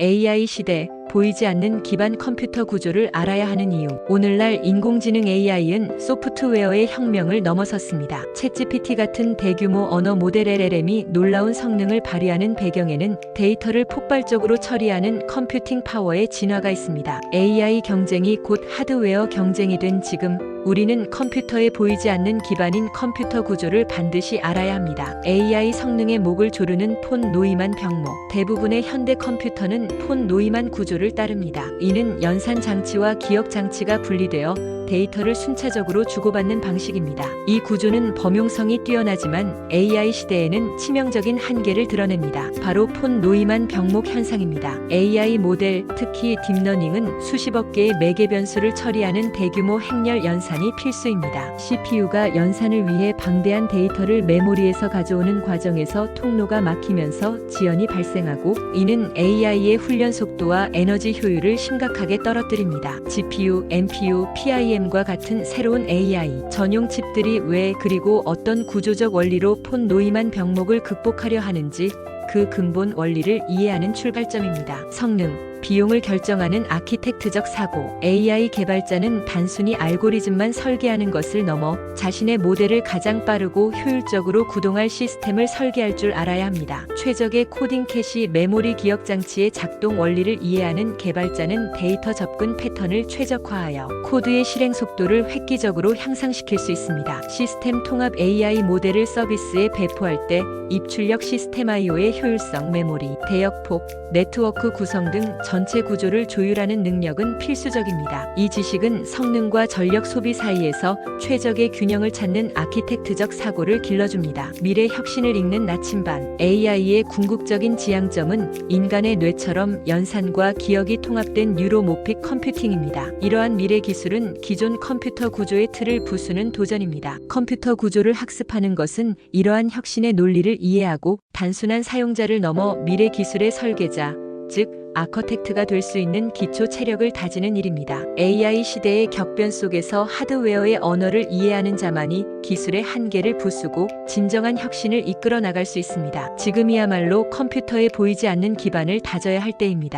AI 시대 보이지 않는 기반 컴퓨터 구조를 알아야 하는 이유. 오늘날 인공지능 AI은 소프트웨어의 혁명을 넘어섰습니다. 챗GPT 같은 대규모 언어 모델 LLM이 놀라운 성능을 발휘하는 배경에는 데이터를 폭발적으로 처리하는 컴퓨팅 파워의 진화가 있습니다. AI 경쟁이 곧 하드웨어 경쟁이 된 지금 우리는 컴퓨터에 보이지 않는 기반인 컴퓨터 구조를 반드시 알아야 합니다. AI 성능의 목을 조르는 폰 노이만 병목. 대부분의 현대 컴퓨터는 폰 노이만 구조를 따릅니다. 이는 연산 장치와 기억 장치가 분리되어 데이터를 순차적으로 주고받는 방식입니다. 이 구조는 범용성이 뛰어나지만 AI 시대에는 치명적인 한계를 드러냅니다. 바로 폰 노이만 병목 현상입니다. AI 모델, 특히 딥러닝은 수십억 개의 매개 변수를 처리하는 대규모 행렬 연산이 필수입니다. CPU가 연산을 위해 방대한 데이터를 메모리에서 가져오는 과정에서 통로가 막히면서 지연이 발생하고 이는 AI의 훈련 속도와 에너지 효율을 심각하게 떨어뜨립니다. GPU, NPU, PIM 과 같은 새로운 AI 전용 칩들이 왜 그리고 어떤 구조적 원리로 폰 노이만 병목을 극복하려 하는지 그 근본 원리를 이해하는 출발점입니다. 성능 비용을 결정하는 아키텍트적 사고. AI 개발자는 단순히 알고리즘만 설계하는 것을 넘어 자신의 모델을 가장 빠르고 효율적으로 구동할 시스템을 설계할 줄 알아야 합니다. 최적의 코딩 캐시 메모리 기억 장치의 작동 원리를 이해하는 개발자는 데이터 접근 패턴을 최적화하여 코드의 실행 속도를 획기적으로 향상시킬 수 있습니다. 시스템 통합 AI 모델을 서비스에 배포할 때 입출력 시스템 I/O의 효율성, 메모리, 대역폭, 네트워크 구성 등 전체 구조를 조율하는 능력은 필수적입니다. 이 지식은 성능과 전력 소비 사이에서 최적의 균형을 찾는 아키텍트적 사고를 길러줍니다. 미래 혁신을 읽는 나침반 AI의 궁극적인 지향점은 인간의 뇌처럼 연산과 기억이 통합된 뉴로모픽 컴퓨팅입니다. 이러한 미래 기술은 기존 컴퓨터 구조의 틀을 부수는 도전입니다. 컴퓨터 구조를 학습하는 것은 이러한 혁신의 논리를 이해하고 단순한 사용자를 넘어 미래 기술의 설계자, 즉 아커텍트가 될 수 있는 기초 체력을 다지는 일입니다. AI 시대의 격변 속에서 하드웨어의 언어를 이해하는 자만이 기술의 한계를 부수고 진정한 혁신을 이끌어 나갈 수 있습니다. 지금이야말로 컴퓨터에 보이지 않는 기반을 다져야 할 때입니다.